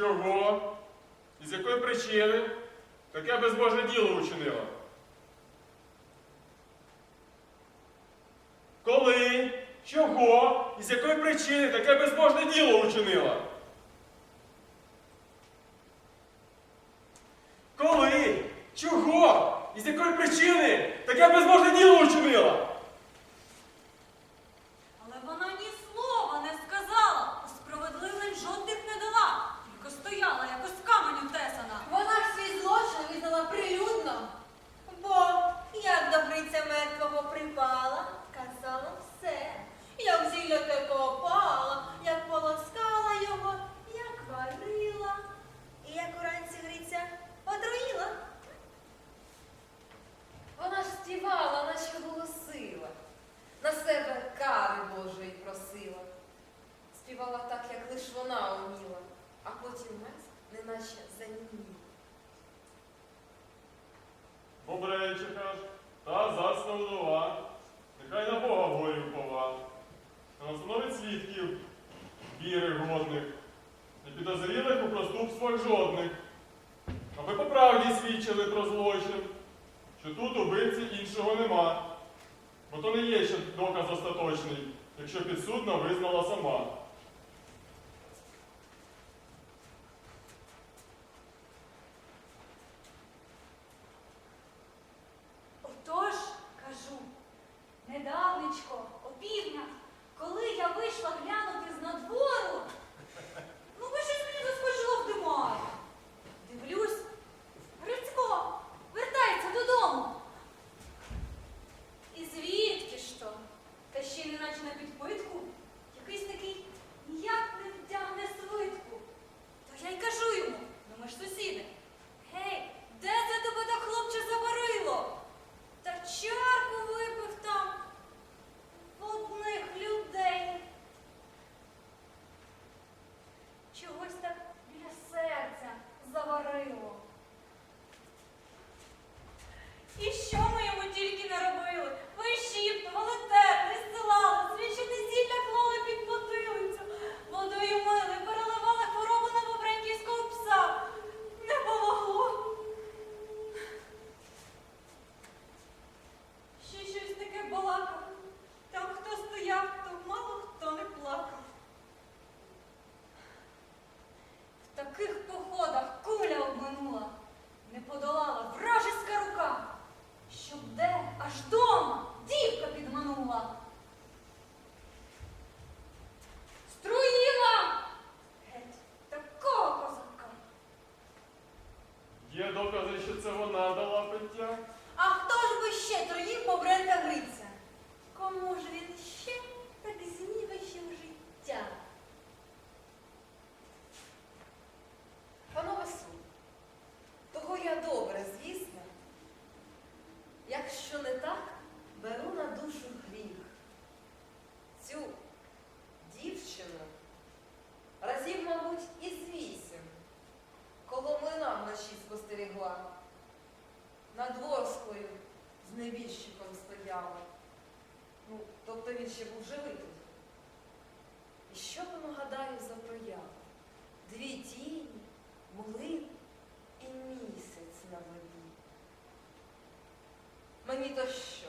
чого і з якої причини таке безбожне діло учинила? Коли, чого і з якої причини таке безбожне діло учинила? наче заніміли. Бобрейчиха ж та засна вдова, нехай на Бога волю пова, а настановить свідків віри годних, не підозрілих у проступствах жодних, аби по правді свідчили про злочин, що тут убивці іншого нема, бо то не є ще доказ остаточний, якщо підсудна визнала сама. 这个。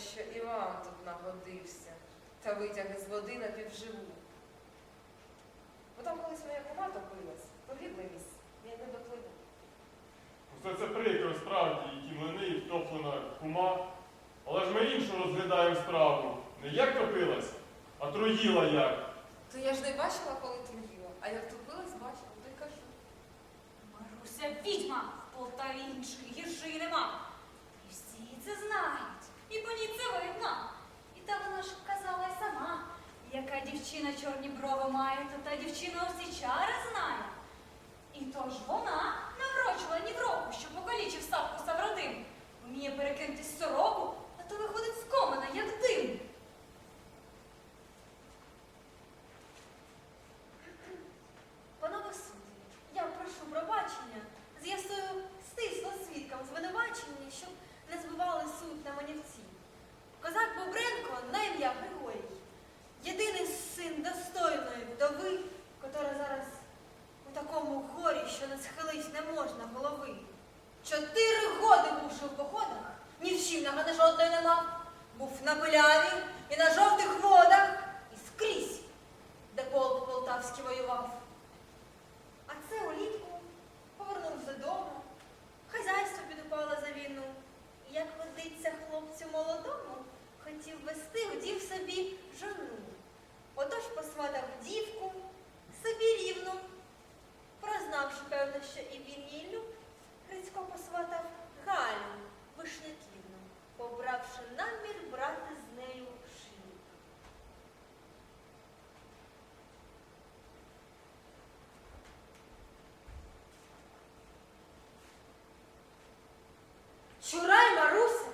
що Іван тут нагодився та витяг із води на півживу. Бо там колись моя кума топилась, погибли ліс, я не допливу. Все це прикро справді, і кімлини, і втоплена кума. Але ж ми іншу розглядаємо справу. Не як топилась, а труїла як. То я ж не бачила, коли троїла, а як топилась, бачила, то й кажу. Маруся відьма, в Полтаві іншої гіршої нема. Дівчина чорні брови має, та та дівчина усі чари знає. І тож ж вона наврочила ні в року, що покалічив савку Саврадим. Вміє перекинути сороку, а то виходить з комина, як дим. Що не схились не можна голови. Чотири годи бувши в походах, ні вчівнага не жодної не мав. Був на Беляві і на жовтих водах, і скрізь, де полк полтавський воював. А це улітку повернувся додому, хазяйство підупало за війну. І, Як водиться хлопцю молодому, хотів вести у дів собі жону. Отож посватав дівку собі рівну. Прознавши, певно, що і він її люб, Грицько посватав Галю Вишняківну, побравши намір брати з нею шлюб. Чурай Маруся,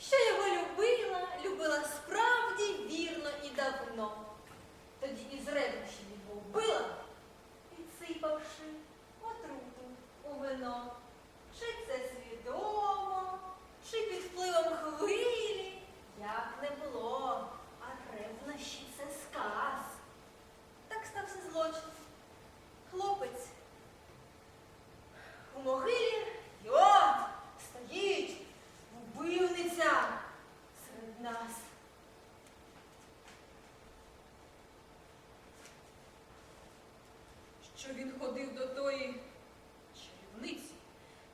що його любила, любила справді вірно і давно. Тоді із ревнощів його вбила, підсипавши отруту у вино. Чи це свідомо, чи під впливом хвилі, як не було, а ревнощі це сказ. Так стався злочин. Хлопець у могилі й от стоїть вбивниця серед нас. Що він ходив до тої чарівниці,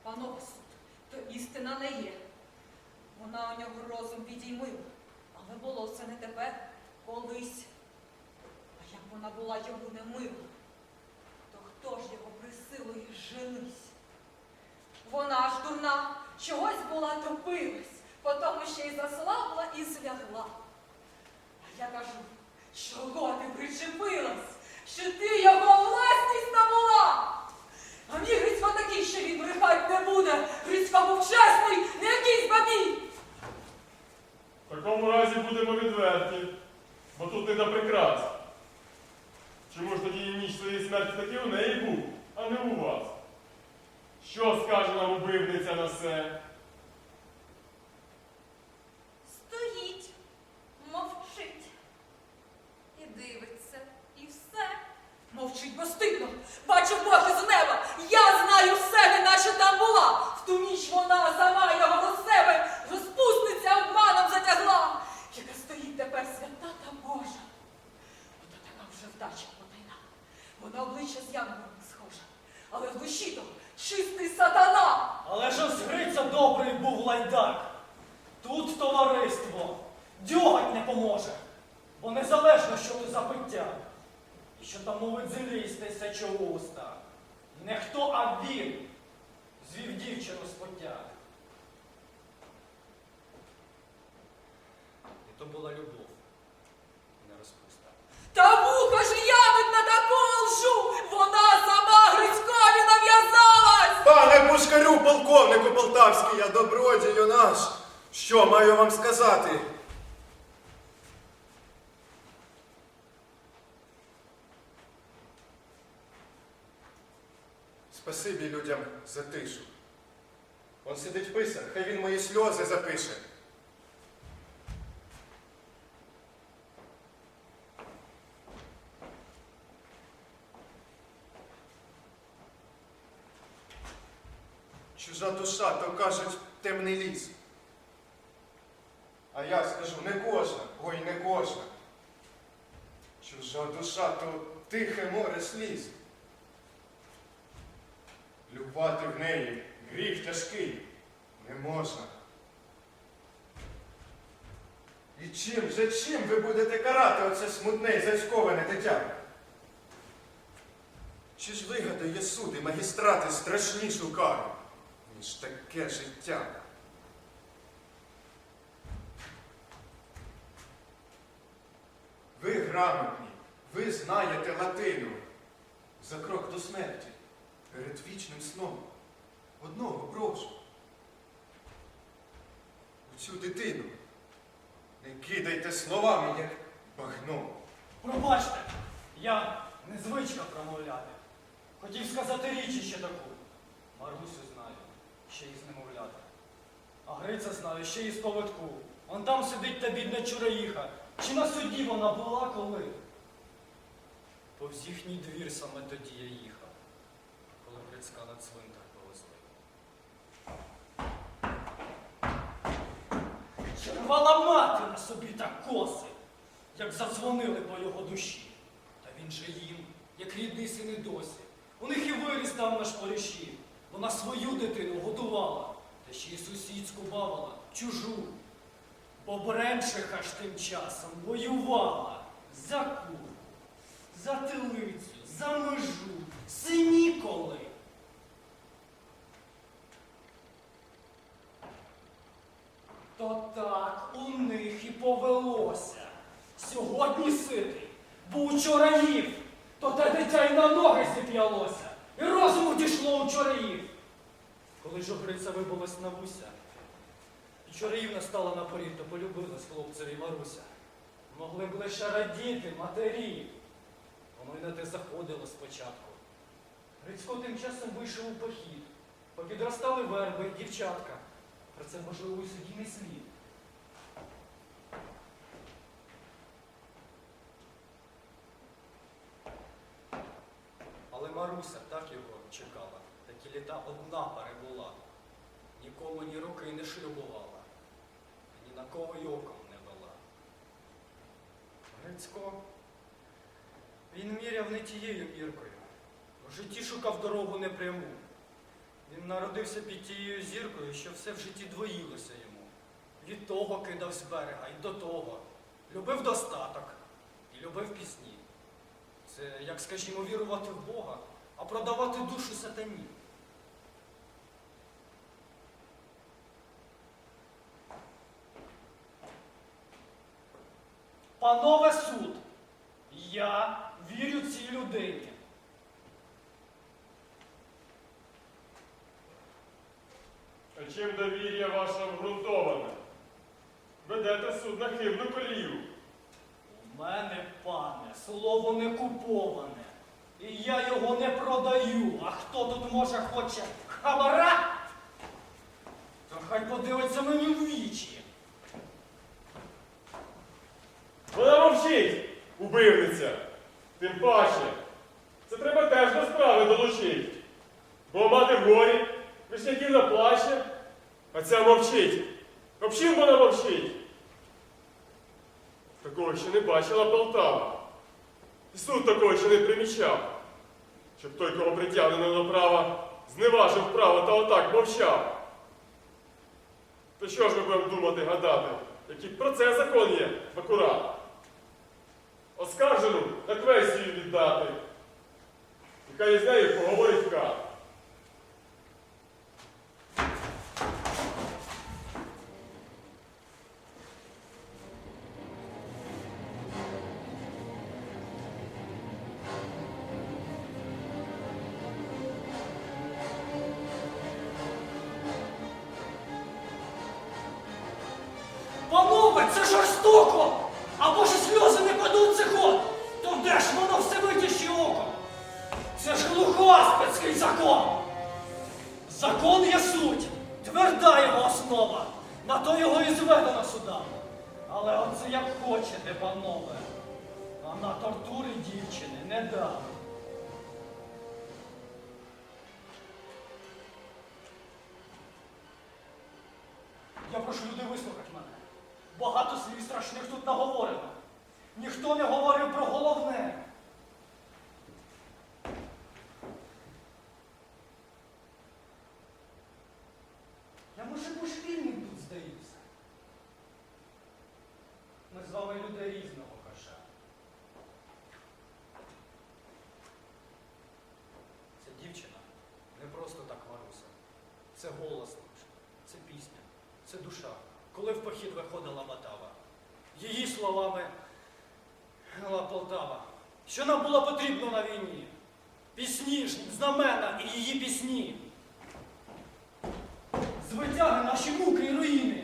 панове суд, то істина не є. Вона у нього розум відіймила, але було це не тепер, колись. А як вона була йому не мила, то хто ж його присилує женись? Вона ж дурна, чогось була топилась, потому ще й заслабла і злягла. А я кажу, чого ти причепилась, що ти його власність набула? А мій Грицько такий, що він брехать не буде. Грицько чесний, не якийсь бабій. В такому разі будемо відверті, бо тут не до прикрас. Чому ж тоді ніч своєї смерті таки у неї був, а не у вас? Що скаже нам убивниця на це? Стоїть, мовчить і дивиться, і все. Мовчить безстидно, бачив Бог із неба. Я знаю все, неначе там була. В ту ніч вона сама його до себе розпусниця обманом затягла. Яка стоїть тепер свята та Божа. Ото така вже вдача потайна. Вона обличчя з янголом схожа, але в душі то чистий сатана. Але ж добрий був лайдак. Тут товариство. Дьоготь не поможе. Бо незалежно, що ти за пиття. І що там мовить землі з уста. Не хто, а він звів дівчину з поття. І то була любов, не розпуста. Та вуха ж явить на таку лжу. Вона. Пане Пушкарю, полковнику полтавський, я добродію наш. Що маю вам сказати? Спасибі людям за тишу. Он сидить писар, хай він мої сльози запише. Чужа душа, то кажуть, темний ліс. А я скажу, не кожна, ой, не кожна. Чужа душа, то тихе море сліз. Любати в неї гріх тяжкий не можна. І чим же чим ви будете карати оце смутне і зацьковане дитя? Чи ж вигадає суд і магістрати страшнішу кару, ніж таке життя? Ви грамотні, ви знаєте латину. За крок до смерті, перед вічним сном. Одного прошу. У цю дитину не кидайте словами, як багно. Пробачте, я не звичка промовляти. Хотів сказати річ ще таку. Марусю знаю, ще із немовляти. А Гриця знаю, ще із поводку. Он там сидить та бідна чураїха. Чи на суді вона була коли? Повз їхній двір саме тоді я їхав, коли Грицька на цвинтар повезли. Чи рвала мати на собі так коси, як задзвонили по його душі. Та він же їм, як рідний син і досі. У них і виріс там на шпоріші. Вона свою дитину годувала, та ще й сусідську бавила, чужу. Бо Бренчиха ж тим часом воювала за курку, за телицю, за межу, синіколи. То так у них і повелося. Сьогодні ситий, бо вчора їв, то те дитя й на ноги зіп'ялося, і розуму дійшло у чораїв. Коли ж Гриця вибулась на вуся, і чораївна стала на поріг, то полюбилась хлопцеві Маруся. Могли б лише радіти матері. Воно на те заходило спочатку. Грицько тим часом вийшов у похід. Попідростали верби, дівчатка. Про це можливо і суді не слід. Але Маруся так його чекала, такі літа одна перебула. Нікому ні руки не шлюбувала, ні на кого й оком не вела. Грицько, він міряв не тією міркою. В житті шукав дорогу непряму. Він народився під тією зіркою, що все в житті двоїлося йому. Від того кидав з берега і до того. Любив достаток і любив пісні. Це, як скажімо, вірувати в Бога, а продавати душу сатані. Панове суд, людині. А чим довір'я ваше обґрунтоване? Ведете суд на хибну колію. У мене, пане, слово не куповане. І я його не продаю. А хто тут може хоче хабара? То хай подивиться мені в вічі. Вона мовчить, убивниця. Тим паче, це треба теж до справи долучити. Бо мати в горі, вишняківна плаче, а ця мовчить. Обчим вона мовчить. Такого ще не бачила Полтава. І суд такого ще не примічав. Щоб той, кого притягнено до права, зневажив право та отак мовчав. То що ж ми будемо думати, гадати, який про це закон є, Бакура? Оскаржену на квесію віддати. Нехай із нею то його і зведено судами. Але оце як хочете, панове, а на тортури дівчини не дам. Я прошу людей вислухати мене. Багато слів страшних тут наговорено. Ніхто не говорив про головне. Я може божевільним тут здаюся. Ми з вами люди різного каша. Ця дівчина не просто так Маруся. Це голос наш, це пісня, це душа. Коли в похід виходила Батава, її словами Полтава. Що нам було потрібно на війні? Пісні ж, знамена і її пісні. Звитяги наші муки і руїни.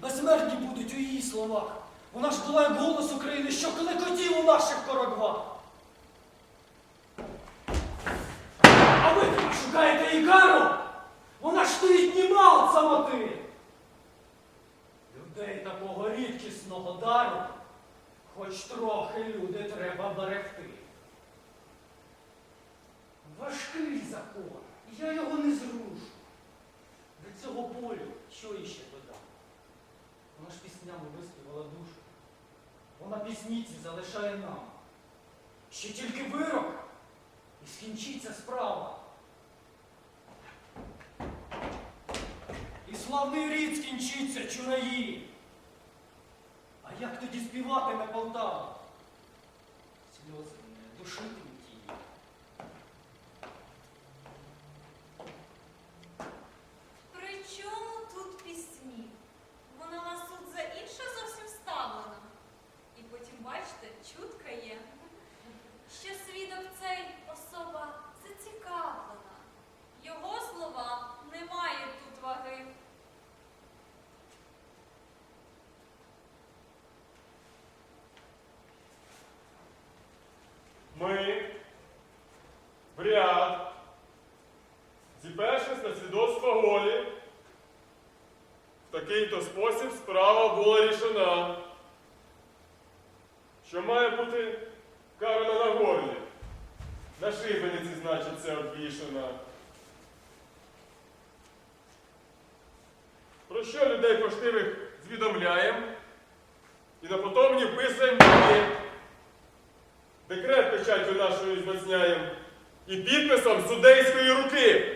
Безсмертні будуть у її словах. Вона ж була як голос України, що клекотів у наших корогвах. А ви шукаєте Ігару? Вона ж стоїть німал самоти. Людей такого рідкісного дару, хоч трохи люди треба берегти. Важкий закон, я його не зрушу. До цього болю що іще додам? Вона ж піснями виспівала душу. Вона пісні ці залишає нам. Ще тільки вирок і скінчиться справа. І славний рід скінчиться чураї. А як тоді співатиме Полтава? Сльози не душитимуть її. При чому тут пісні? Вона на суд за інше зовсім ставлена. І потім, бачите, чутка є, що свідок цей особа зацікавлена. Його слова не мають тут ваги. Ми в ряд, зіпершись на свідоцтво волі, в такий-то спосіб справа була рішена, що має бути карана на горлі, на шибениці, значить, це обвішана. Про що людей поштивих звідомляємо і на потомні вписуємо мені. Декрет печаттю нашою змацняєм і підписом судейської руки.